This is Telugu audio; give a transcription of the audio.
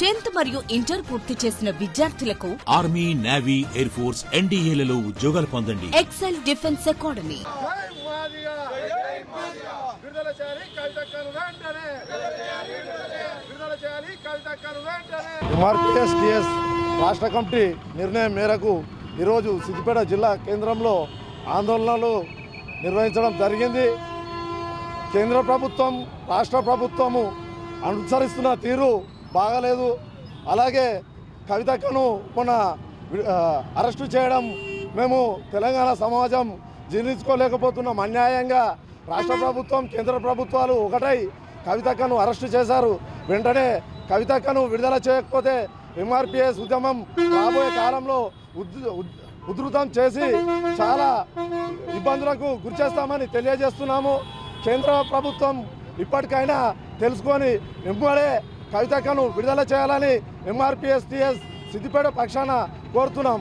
టెన్త్ మరియు ఇంటర్ పూర్తి చేసిన విద్యార్థులకు ఆర్మీ నేవీ ఎయిర్ ఫోర్స్ ఎన్డీఏలలో ఉద్యోగాలు పొందండి. Excel defence academy. రాష్ట్ర కమిటీ నిర్ణయం మేరకు ఈరోజు సిద్దిపేట జిల్లా కేంద్రంలో ఆందోళనలు నిర్వహించడం జరిగింది. కేంద్ర ప్రభుత్వం రాష్ట్ర ప్రభుత్వము అనుసరిస్తున్న తీరు బాగలేదు. అలాగే కవితక్కను మొన్న అరెస్టు చేయడం మేము తెలంగాణ సమాజం జీర్ణించుకోలేకపోతున్నాం. అన్యాయంగా రాష్ట్ర ప్రభుత్వం కేంద్ర ప్రభుత్వాలు ఒకటై కవితక్కను అరెస్టు చేశారు. వెంటనే కవితక్కను విడుదల చేయకపోతే ఎంఆర్పిఎస్ ఉద్యమం రాబోయే కాలంలో ఉధృతం చేసి చాలా ఇబ్బందులకు గురిచేస్తామని తెలియజేస్తున్నాము. కేంద్ర ప్రభుత్వం ఇప్పటికైనా తెలుసుకొని వెంబడే కవితక్కను విడుదల చేయాలని ఎంఆర్పిఎస్టిఎస్ సిద్దిపేట పక్షాన కోరుతున్నాం.